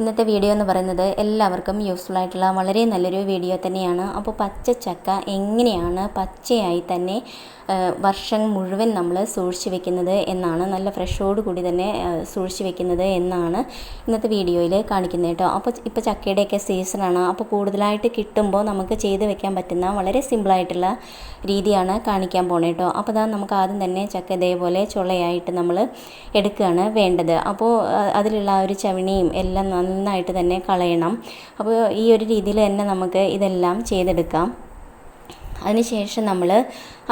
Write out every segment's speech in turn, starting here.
ഇന്നത്തെ വീഡിയോ എന്ന് പറയുന്നത് എല്ലാവർക്കും യൂസ്ഫുൾ ആയിട്ടുള്ള വളരെ നല്ലൊരു വീഡിയോ തന്നെയാണ്. അപ്പോൾ പച്ച ചക്ക എങ്ങനെയാണ് പച്ചയായി തന്നെ വർഷം മുഴുവൻ നമ്മൾ സൂക്ഷിച്ച് വെക്കുന്നത് എന്നാണ് നല്ല ഫ്രഷോട് കൂടി തന്നെ സൂക്ഷിച്ച് വെക്കുന്നത് എന്നാണ് ഇന്നത്തെ വീഡിയോയിൽ കാണിക്കുന്നത് കേട്ടോ. അപ്പോൾ ഇപ്പോൾ ചക്കയുടെയൊക്കെ സീസണാണ് അപ്പോൾ കൂടുതലായിട്ട് കിട്ടുമ്പോൾ നമുക്ക് ചെയ്ത് വെക്കാൻ പറ്റുന്ന വളരെ സിമ്പിളായിട്ടുള്ള രീതിയാണ് കാണിക്കാൻ പോണേ കേട്ടോ. അപ്പോൾ അതാ നമുക്ക് ആദ്യം തന്നെ ചക്ക ഇതേപോലെ ചുളയായിട്ട് നമ്മൾ എടുക്കുകയാണ് വേണ്ടത്. അപ്പോൾ അതിലുള്ള ആ ഒരു ചവിണിയും എല്ലാം നന്നായിട്ട് തന്നെ കളയണം. അപ്പോൾ ഈ ഒരു രീതിയിൽ തന്നെ നമുക്ക് ഇതെല്ലാം ചെയ്തെടുക്കാം. അതിനുശേഷം നമ്മൾ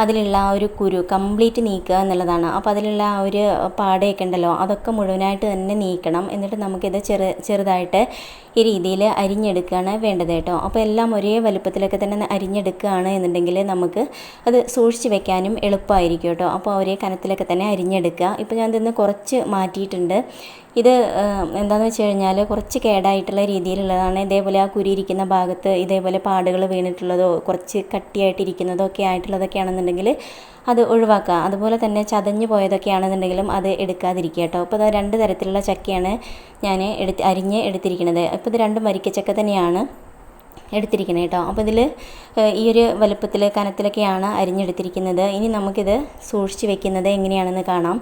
അതിലുള്ള ആ ഒരു കുരു കംപ്ലീറ്റ് നീക്കുക എന്നുള്ളതാണ്. അപ്പോൾ അതിലുള്ള ആ ഒരു പാടയൊക്കെ ഉണ്ടല്ലോ അതൊക്കെ മുഴുവനായിട്ട് തന്നെ നീക്കണം. എന്നിട്ട് നമുക്കിത് ചെറു ചെറുതായിട്ട് ഈ രീതിയിൽ അരിഞ്ഞെടുക്കുകയാണ് വേണ്ടത് കേട്ടോ. അപ്പോൾ എല്ലാം ഒരേ വലുപ്പത്തിലൊക്കെ തന്നെ അരിഞ്ഞെടുക്കുകയാണ് എന്നുണ്ടെങ്കിൽ നമുക്ക് അത് സൂക്ഷിച്ച് വെക്കാനും എളുപ്പമായിരിക്കും കേട്ടോ. അപ്പോൾ ഒരേ കനത്തിലൊക്കെ തന്നെ അരിഞ്ഞെടുക്കുക. ഇപ്പോൾ ഞാൻ ഇതിന്ന് കുറച്ച് മാറ്റിയിട്ടുണ്ട്. ഇത് എന്താണെന്ന് വെച്ച് കഴിഞ്ഞാൽ കുറച്ച് കേടായിട്ടുള്ള രീതിയിലുള്ളതാണ്. ഇതേപോലെ ആ കുരിയിരിക്കുന്ന ഭാഗത്ത് ഇതേപോലെ പാടുകൾ വീണിട്ടുള്ളതോ കുറച്ച് കട്ടിയായിട്ടിരിക്കുന്നതോ ഒക്കെ ആയിട്ടുള്ളതൊക്കെ ആണെന്നുണ്ടെങ്കിൽ അത് ഒഴിവാക്കുക. അതുപോലെ തന്നെ ചതഞ്ഞു പോയതൊക്കെ ആണെന്നുണ്ടെങ്കിലും അത് എടുക്കാതിരിക്കുക കേട്ടോ. അപ്പോൾ അത് രണ്ട് തരത്തിലുള്ള ചക്കയാണ് ഞാൻ എടുത്ത് അരിഞ്ഞ് എടുത്തിരിക്കുന്നത്. അപ്പോൾ ഇത് രണ്ടും വരിക്കച്ചക്ക തന്നെയാണ് എടുത്തിരിക്കുന്നത് കേട്ടോ. അപ്പോൾ ഇതിൽ ഈ ഒരു വലുപ്പത്തിൽ കനത്തിലൊക്കെയാണ് അരിഞ്ഞെടുത്തിരിക്കുന്നത്. ഇനി നമുക്കിത് സൂക്ഷിച്ച് വെക്കുന്നത് എങ്ങനെയാണെന്ന് കാണാം.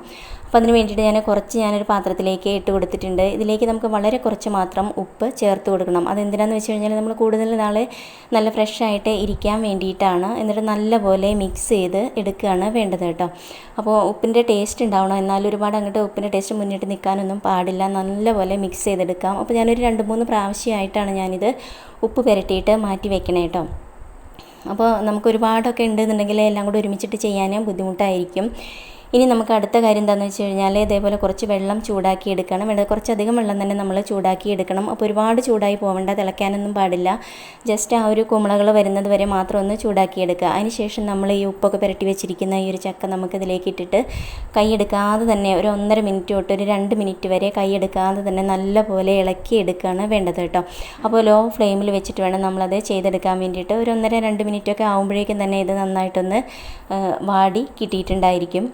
അപ്പോൾ അതിന് വേണ്ടിയിട്ട് ഞാൻ കുറച്ച് ഞാനൊരു പാത്രത്തിലേക്ക് ഇട്ട് കൊടുത്തിട്ടുണ്ട്. ഇതിലേക്ക് നമുക്ക് വളരെ കുറച്ച് മാത്രം ഉപ്പ് ചേർത്ത് കൊടുക്കണം. അതെന്തിനാന്ന് വെച്ച് കഴിഞ്ഞാൽ നമ്മൾ കൂടുതൽ നാൾ നല്ല ഫ്രഷ് ആയിട്ട് ഇരിക്കാൻ വേണ്ടിയിട്ടാണ്. എന്നിട്ട് നല്ലപോലെ മിക്സ് ചെയ്ത് എടുക്കുകയാണ് വേണ്ടത് കേട്ടോ. അപ്പോൾ ഉപ്പിന്റെ ടേസ്റ്റ് ഉണ്ടാവണം. എന്നാൽ ഒരുപാട് അങ്ങോട്ട് ഉപ്പിന്റെ ടേസ്റ്റ് മുന്നിട്ട് നിൽക്കാനൊന്നും പാടില്ല. നല്ലപോലെ മിക്സ് ചെയ്തെടുക്കാം. അപ്പോൾ ഞാനൊരു രണ്ട് മൂന്ന് പ്രാവശ്യമായിട്ടാണ് ഞാനിത് ഉപ്പ് പുരട്ടിയിട്ട് മാറ്റി വെക്കണേ കേട്ടോ. അപ്പോൾ നമുക്ക് ഒരുപാടൊക്കെ ഉണ്ടെന്നുണ്ടെങ്കിൽ എല്ലാം കൂടി ഒരുമിച്ചിട്ട് ചെയ്യാൻ ബുദ്ധിമുട്ടായിരിക്കും. ഇനി നമുക്ക് അടുത്ത കാര്യം എന്താണെന്ന് വെച്ച് കഴിഞ്ഞാൽ ഇതേപോലെ കുറച്ച് വെള്ളം ചൂടാക്കി എടുക്കണം. വേണ്ട കുറച്ചധികം വെള്ളം തന്നെ നമ്മൾ ചൂടാക്കി എടുക്കണം. അപ്പോൾ ഒരുപാട് ചൂടായി പോകേണ്ട തിളയ്ക്കാനൊന്നും പാടില്ല. ജസ്റ്റ് ആ ഒരു കുമ്പളകൾ വരുന്നത് വരെ മാത്രം ഒന്ന് ചൂടാക്കി എടുക്കുക. അതിനുശേഷം നമ്മൾ ഈ ഉപ്പൊക്കെ പുരട്ടി വെച്ചിരിക്കുന്ന ഈ ഒരു ചക്ക നമുക്കിതിലേക്ക് ഇട്ടിട്ട് കൈയെടുക്കാതെ തന്നെ ഒരു ഒന്നര മിനിറ്റ് തൊട്ട് ഒരു രണ്ട് മിനിറ്റ് വരെ കൈയെടുക്കാതെ തന്നെ നല്ലപോലെ ഇളക്കി എടുക്കുകയാണ് വേണ്ടത് കേട്ടോ. അപ്പോൾ ലോ ഫ്ലെയിമിൽ വെച്ചിട്ട് വേണം നമ്മളത് ചെയ്തെടുക്കാൻ വേണ്ടിയിട്ട്. ഒരു ഒന്നര രണ്ട് മിനിറ്റൊക്കെ ആകുമ്പോഴേക്കും തന്നെ ഇത് നന്നായിട്ടൊന്ന് വാടി കിട്ടിയിട്ടുണ്ടായിരിക്കും.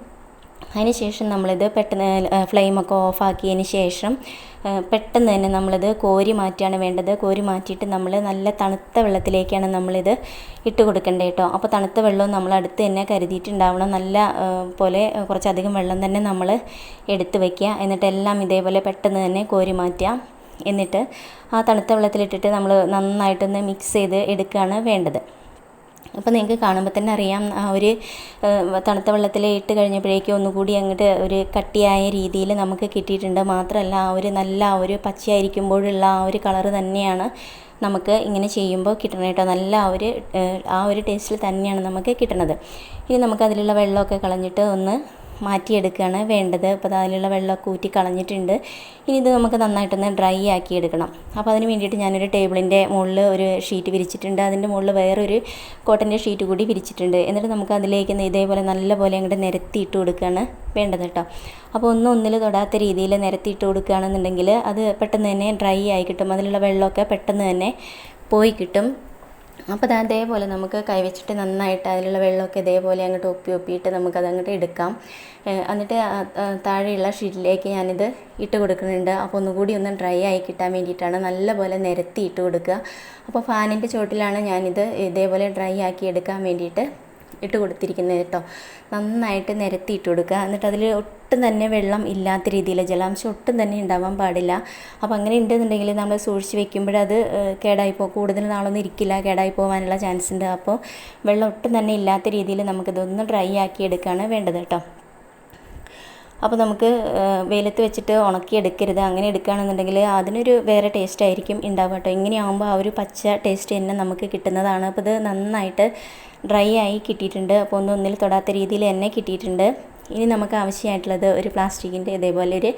അതിനുശേഷം നമ്മളിത് പെട്ടെന്ന് ഫ്ലെയിമൊക്കെ ഓഫാക്കിയതിന് ശേഷം പെട്ടെന്ന് തന്നെ നമ്മളിത് കോരി മാറ്റിയാണ് വേണ്ടത്. കോരി മാറ്റിയിട്ട് നമ്മൾ നല്ല തണുത്ത വെള്ളത്തിലേക്കാണ് നമ്മളിത് ഇട്ട് കൊടുക്കേണ്ടത് കേട്ടോ അപ്പോൾ തണുത്ത വെള്ളവും നമ്മൾ അടുത്ത് തന്നെ കരുതിയിട്ടുണ്ടാവണം. നല്ല പോലെ കുറച്ചധികം വെള്ളം തന്നെ നമ്മൾ എടുത്ത് വയ്ക്കുക എന്നിട്ട് എല്ലാം ഇതേപോലെ പെട്ടെന്ന് തന്നെ കോരി മാറ്റുക. എന്നിട്ട് ആ തണുത്ത വെള്ളത്തിലിട്ടിട്ട് നമ്മൾ നന്നായിട്ടൊന്ന് മിക്സ് ചെയ്ത് എടുക്കുകയാണ് വേണ്ടത്. അപ്പോൾ നിങ്ങൾക്ക് കാണുമ്പോൾ തന്നെ അറിയാം ആ ഒരു തണുത്ത വെള്ളത്തിൽ ഇട്ട് കഴിഞ്ഞപ്പോഴേക്കും ഒന്നുകൂടി അങ്ങോട്ട് ഒരു കട്ടിയായ രീതിയിൽ നമുക്ക് കിട്ടിയിട്ടുണ്ട്. മാത്രമല്ല ആ ഒരു നല്ല ആ ഒരു പച്ചയായിരിക്കുമ്പോഴുള്ള ആ ഒരു കളറ് തന്നെയാണ് നമുക്ക് ഇങ്ങനെ ചെയ്യുമ്പോൾ കിട്ടണം കേട്ടോ. നല്ല ആ ഒരു ആ ഒരു ടേസ്റ്റിൽ തന്നെയാണ് നമുക്ക് കിട്ടണത്. ഇനി നമുക്ക് അതിലുള്ള വെള്ളമൊക്കെ കളഞ്ഞിട്ട് ഒന്ന് മാറ്റിയെടുക്കുകയാണ് വേണ്ടത്. അപ്പോൾ അതിലുള്ള വെള്ളമൊക്കെ ഊറ്റി കളഞ്ഞിട്ടുണ്ട്. ഇനി ഇത് നമുക്ക് നന്നായിട്ടൊന്ന് ഡ്രൈ ആക്കി എടുക്കണം അപ്പോൾ അതിന് വേണ്ടിയിട്ട് ഞാനൊരു ടേബിളിന്റെ മുകളിൽ ഒരു ഷീറ്റ് വിരിച്ചിട്ടുണ്ട്. അതിന്റെ മുകളിൽ വേറൊരു കോട്ടന്റെ ഷീറ്റ് കൂടി വിരിച്ചിട്ടുണ്ട്. എന്നിട്ട് നമുക്ക് അതിലേക്ക് ഇതേപോലെ നല്ലപോലെ അങ്ങോട്ട് നിരത്തിയിട്ട് കൊടുക്കുകയാണ് വേണ്ടത് കേട്ടോ. അപ്പോൾ ഒന്നും ഒന്നിൽ തൊടാത്ത രീതിയിൽ നിരത്തിയിട്ട് കൊടുക്കുകയാണെന്നുണ്ടെങ്കിൽ അത് പെട്ടെന്ന് തന്നെ ഡ്രൈ ആയി കിട്ടും. അതിലുള്ള വെള്ളമൊക്കെ പെട്ടെന്ന് തന്നെ പോയി കിട്ടും. അപ്പോൾ അത് അതേപോലെ നമുക്ക് കൈവച്ചിട്ട് നന്നായിട്ട് അതിലുള്ള വെള്ളമൊക്കെ ഇതേപോലെ അങ്ങോട്ട് ഒപ്പി ഒപ്പിയിട്ട് നമുക്കത് അങ്ങോട്ട് എടുക്കാം എന്നിട്ട് താഴെയുള്ള ഷീറ്റിലേക്ക് ഞാനിത് ഇട്ട് കൊടുക്കുന്നുണ്ട്. അപ്പോൾ ഒന്നുകൂടി ഒന്ന് ഡ്രൈ ആയി കിട്ടാൻ വേണ്ടിയിട്ടാണ് നല്ലപോലെ നിരത്തി ഇട്ട് കൊടുക്കുക. അപ്പോൾ ഫാനിന്റെ ചോട്ടിലാണ് ഞാനിത് ഇതേപോലെ ഡ്രൈ ആക്കി എടുക്കാൻ വേണ്ടിയിട്ട് ഇട്ട് കൊടുത്തിരിക്കുന്നത് കേട്ടോ. നന്നായിട്ട് നിരത്തി ഇട്ട് കൊടുക്കുക എന്നിട്ട് അതിൽ ഒട്ടും തന്നെ വെള്ളം ഇല്ലാത്ത രീതിയിൽ ജലാംശം ഒട്ടും തന്നെ ഉണ്ടാവാൻ പാടില്ല. അപ്പോൾ അങ്ങനെ ഉണ്ടെന്നുണ്ടെങ്കിൽ നമ്മൾ സൂക്ഷിച്ച് വെക്കുമ്പോൾ അത് കേടായി പോകും കൂടുതൽ നാളൊന്നും ഇരിക്കില്ല കേടായി പോകാനുള്ള ചാൻസ് ഉണ്ട്. അപ്പോൾ വെള്ളം ഒട്ടും തന്നെ ഇല്ലാത്ത രീതിയിൽ നമുക്കിതൊന്ന് ഡ്രൈ ആക്കി എടുക്കുകയാണ് വേണ്ടത് കേട്ടോ. അപ്പോൾ നമുക്ക് വെയിലത്ത് വെച്ചിട്ട് ഉണക്കി എടുക്കരുത്. അങ്ങനെ എടുക്കുകയാണെന്നുണ്ടെങ്കിൽ അതിനൊരു വേറെ ടേസ്റ്റ് ആയിരിക്കും ഉണ്ടാവുക കേട്ടോ. ഇങ്ങനെയാകുമ്പോൾ ആ ഒരു പച്ച ടേസ്റ്റ് തന്നെ നമുക്ക് കിട്ടുന്നതാണ്. അപ്പോൾ ഇത് നന്നായിട്ട് ഡ്രൈ ആയി കിട്ടിയിട്ടുണ്ട്. അപ്പോൾ ഒന്നും ഒന്നിൽ തൊടാത്ത രീതിയിൽ തന്നെ കിട്ടിയിട്ടുണ്ട്. ഇനി നമുക്ക് ആവശ്യമായിട്ടുള്ളത് ഒരു പ്ലാസ്റ്റിക്കിന്റെ ഇതേപോലെ ഒരു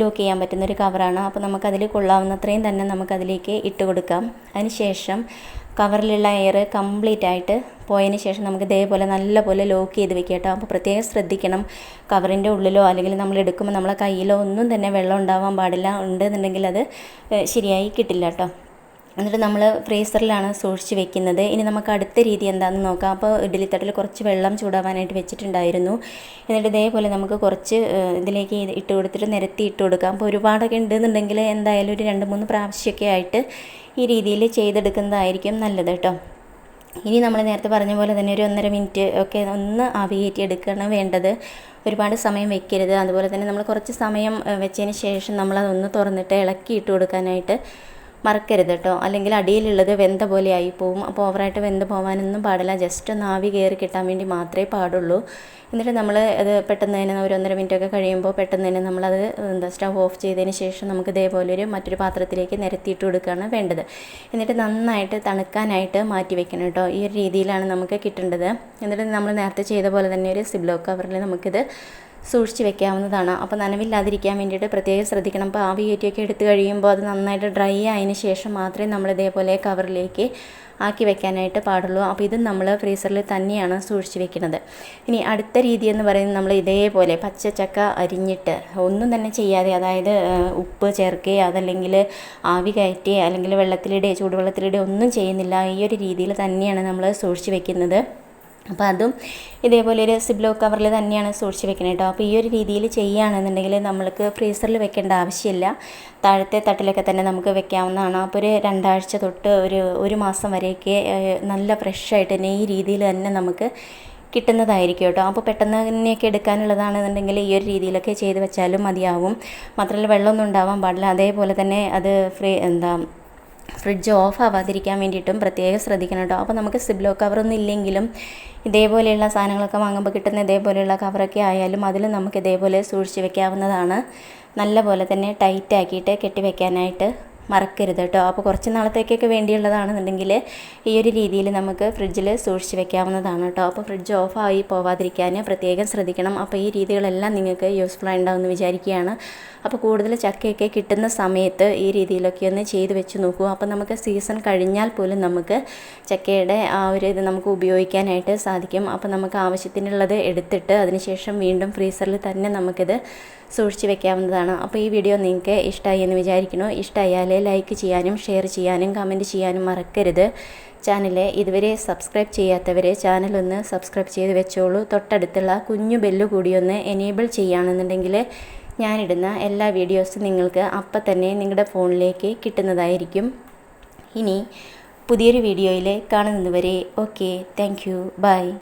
ലോക്ക് ചെയ്യാൻ പറ്റുന്ന ഒരു കവറാണ് അപ്പോൾ നമുക്കതിൽ കൊള്ളാവുന്നത്രയും തന്നെ നമുക്കതിലേക്ക് ഇട്ട് കൊടുക്കാം. അതിന് ശേഷം കവറിലുള്ള എയർ കംപ്ലീറ്റ് ആയിട്ട് പോയതിന് ശേഷം നമുക്ക് ഇതേപോലെ നല്ലപോലെ ലോക്ക് ചെയ്ത് വെക്കുക കേട്ടോ. അപ്പോൾ പ്രത്യേകം ശ്രദ്ധിക്കണം. കവറിന്റെ ഉള്ളിലോ അല്ലെങ്കിൽ നമ്മൾ എടുക്കുമ്പോൾ നമ്മളെ കയ്യിലോ ഒന്നും തന്നെ വെള്ളം ഉണ്ടാവാൻ പാടില്ല. ഉണ്ടെന്നുണ്ടെങ്കിൽ അത് ശരിയായി കിട്ടില്ല കേട്ടോ. എന്നിട്ട് നമ്മൾ ഫ്രീസറിലാണ് സൂക്ഷിച്ച് വെക്കുന്നത്. ഇനി നമുക്ക് അടുത്ത രീതി എന്താണെന്ന് നോക്കാം. അപ്പോൾ ഇഡ്ഡലി തട്ടിൽ കുറച്ച് വെള്ളം ചൂടാവാനായിട്ട് വെച്ചിട്ടുണ്ടായിരുന്നു. എന്നിട്ട് ഇതേപോലെ നമുക്ക് കുറച്ച് ഇതിലേക്ക് ഇട്ട് കൊടുത്തിട്ട് നിരത്തി ഇട്ട് കൊടുക്കാം. അപ്പോൾ ഒരുപാടൊക്കെ ഉണ്ടെന്നുണ്ടെങ്കിൽ എന്തായാലും ഒരു രണ്ട് മൂന്ന് പ്രാവശ്യമൊക്കെ ആയിട്ട് ഈ രീതിയിൽ ചെയ്തെടുക്കുന്നതായിരിക്കും നല്ലത് കേട്ടോ. ഇനി നമ്മൾ നേരത്തെ പറഞ്ഞ പോലെ തന്നെ ഒരു ഒന്നര മിനിറ്റ് ഒക്കെ ഒന്ന് ആവിയേറ്റി എടുക്കണം വേണ്ടത്. ഒരുപാട് സമയം വെക്കരുത്. അതുപോലെ തന്നെ നമ്മൾ കുറച്ച് സമയം വെച്ചതിന് ശേഷം നമ്മളതൊന്ന് തുറന്നിട്ട് ഇളക്കി ഇട്ട് കൊടുക്കാനായിട്ട് മറക്കരുത് കേട്ടോ. അല്ലെങ്കിൽ അടിയിലുള്ളത് വെന്ത പോലെ ആയി പോവും. അപ്പോൾ ഓവറായിട്ട് വെന്ത് പോകാനൊന്നും പാടില്ല. ജസ്റ്റ് ഒന്ന് ആവി കയറി കിട്ടാൻ വേണ്ടി മാത്രമേ പാടുള്ളൂ. എന്നിട്ട് നമ്മൾ അത് പെട്ടെന്ന് തന്നെ ഒരു ഒന്നര മിനിറ്റ് ഒക്കെ കഴിയുമ്പോൾ പെട്ടെന്ന് തന്നെ നമ്മളത് എന്താ സ്റ്റവ് ഓഫ് ചെയ്തതിന് ശേഷം നമുക്ക് ഇതേപോലെ ഒരു മറ്റൊരു പാത്രത്തിലേക്ക് നിരത്തിയിട്ട് കൊടുക്കുകയാണ് വേണ്ടത്. എന്നിട്ട് നന്നായിട്ട് തണുക്കാനായിട്ട് മാറ്റി വെക്കണം കേട്ടോ. ഈ ഒരു രീതിയിലാണ് നമുക്ക് കിട്ടേണ്ടത്. എന്നിട്ട് നമ്മൾ നേരത്തെ ചെയ്ത പോലെ തന്നെ ഒരു സിബ്ലോ കവറിൽ നമുക്കിത് സൂക്ഷിച്ച് വെക്കാവുന്നതാണ്. അപ്പോൾ നനവില്ലാതിരിക്കാൻ വേണ്ടിയിട്ട് പ്രത്യേകം ശ്രദ്ധിക്കണം. അപ്പോൾ ആവി കയറ്റിയൊക്കെ എടുത്ത് കഴിയുമ്പോൾ അത് നന്നായിട്ട് ഡ്രൈ ആയതിന് ശേഷം മാത്രമേ നമ്മൾ ഇതേപോലെ കവറിലേക്ക് ആക്കി വെക്കാനായിട്ട് പാടുള്ളൂ. അപ്പോൾ ഇത് നമ്മൾ ഫ്രീസറിൽ തന്നെയാണ് സൂക്ഷിച്ച് വെക്കുന്നത്. ഇനി അടുത്ത രീതി എന്ന് പറയുന്നത് നമ്മൾ ഇതേപോലെ പച്ചച്ചക്ക അരിഞ്ഞിട്ട് ഒന്നും തന്നെ ചെയ്യാതെ അതായത് ഉപ്പ് ചേർക്കുകയോ അതല്ലെങ്കിൽ ആവി കയറ്റുകയോ അല്ലെങ്കിൽ വെള്ളത്തിലിടുകയോ ചൂടുവെള്ളത്തിലിടുകയോ ഒന്നും ചെയ്യുന്നില്ല. ഈ ഒരു രീതിയിൽ തന്നെയാണ് നമ്മൾ സൂക്ഷിച്ച് വെക്കുന്നത്. അപ്പോൾ അതും ഇതേപോലെ ഒരു സിബ്ലോ കവറിൽ തന്നെയാണ് സൂക്ഷിച്ച് വെക്കുന്നത് കേട്ടോ. അപ്പോൾ ഈ ഒരു രീതിയിൽ ചെയ്യുകയാണെന്നുണ്ടെങ്കിൽ നമ്മൾക്ക് ഫ്രീസറിൽ വെക്കേണ്ട ആവശ്യമില്ല. താഴത്തെ തട്ടിലൊക്കെ തന്നെ നമുക്ക് വെക്കാവുന്നതാണ്. അപ്പോൾ ഒരു രണ്ടാഴ്ച തൊട്ട് ഒരു ഒരു മാസം വരെയൊക്കെ നല്ല ഫ്രഷായിട്ട് തന്നെ ഈ രീതിയിൽ തന്നെ നമുക്ക് കിട്ടുന്നതായിരിക്കും കേട്ടോ. അപ്പോൾ പെട്ടെന്ന് തന്നെയൊക്കെ എടുക്കാനുള്ളതാണെന്നുണ്ടെങ്കിൽ ഈ ഒരു രീതിയിലൊക്കെ ചെയ്ത് വെച്ചാലും മതിയാവും. മാത്രമല്ല വെള്ളമൊന്നും ഉണ്ടാവാൻ പാടില്ല. അതേപോലെ തന്നെ അത് ഫ്രീ എന്താ ഫ്രിഡ്ജ് ഓഫ് ആവാതിരിക്കാൻ വേണ്ടിയിട്ടും പ്രത്യേകം ശ്രദ്ധിക്കണം കേട്ടോ. അപ്പോൾ നമുക്ക് സിബ്ലോ കവറൊന്നും ഇല്ലെങ്കിലും ഇതേപോലെയുള്ള സാധനങ്ങളൊക്കെ വാങ്ങുമ്പോൾ കിട്ടുന്ന ഇതേപോലെയുള്ള കവറൊക്കെ ആയാലും അതിൽ നമുക്ക് ഇതേപോലെ സൂക്ഷിച്ച് വെക്കാവുന്നതാണ്. നല്ല പോലെ തന്നെ ടൈറ്റ് ആക്കിയിട്ട് കെട്ടി വെക്കാനായിട്ട് മറക്കരുത് കേട്ടോ. അപ്പോൾ കുറച്ച് നാളത്തേക്കൊക്കെ വേണ്ടിയുള്ളതാണെന്നുണ്ടെങ്കിൽ ഈ ഒരു രീതിയിൽ നമുക്ക് ഫ്രിഡ്ജിൽ സൂക്ഷിച്ച് വെക്കാവുന്നതാണ് കേട്ടോ. അപ്പോൾ ഫ്രിഡ്ജ് ഓഫായി പോവാതിരിക്കാൻ പ്രത്യേകം ശ്രദ്ധിക്കണം. അപ്പോൾ ഈ രീതികളെല്ലാം നിങ്ങൾക്ക് യൂസ്ഫുൾ ആയിട്ടുണ്ടാവുമെന്ന് വിചാരിക്കുകയാണ്. അപ്പോൾ കൂടുതൽ ചക്കയൊക്കെ കിട്ടുന്ന സമയത്ത് ഈ രീതിയിലൊക്കെ ഒന്ന് ചെയ്ത് വെച്ച് നോക്കൂ. അപ്പോൾ നമുക്ക് സീസൺ കഴിഞ്ഞാൽ പോലും നമുക്ക് ചക്കയുടെ ആ ഒരു ഇത് നമുക്ക് ഉപയോഗിക്കാനായിട്ട് സാധിക്കും. അപ്പോൾ നമുക്ക് ആവശ്യത്തിനുള്ളത് എടുത്തിട്ട് അതിനുശേഷം വീണ്ടും ഫ്രീസറിൽ തന്നെ നമുക്കിത് സൂക്ഷിച്ച് വെക്കാവുന്നതാണ്. അപ്പോൾ ഈ വീഡിയോ നിങ്ങൾക്ക് ഇഷ്ടമായി എന്ന് വിചാരിക്കുന്നു. ഇഷ്ടമായാൽ ലൈക്ക് ചെയ്യാനും ഷെയർ ചെയ്യാനും കമന്റ് ചെയ്യാനും മറക്കരുത്. ചാനൽ ഇതുവരെ സബ്സ്ക്രൈബ് ചെയ്യാത്തവർ ചാനലൊന്ന് സബ്സ്ക്രൈബ് ചെയ്ത് വെച്ചോളൂ. തൊട്ടടുത്തുള്ള കുഞ്ഞു ബെല്ല് കൂടി ഒന്ന് എനേബിൾ ചെയ്യുകയാണെന്നുണ്ടെങ്കിൽ ഞാനിടുന്ന എല്ലാ വീഡിയോസും നിങ്ങൾക്ക് അപ്പം തന്നെ നിങ്ങളുടെ ഫോണിലേക്ക് കിട്ടുന്നതായിരിക്കും. ഇനി പുതിയൊരു വീഡിയോയിൽ കാണുന്നതുവരെ ഓക്കെ താങ്ക് യു ബൈ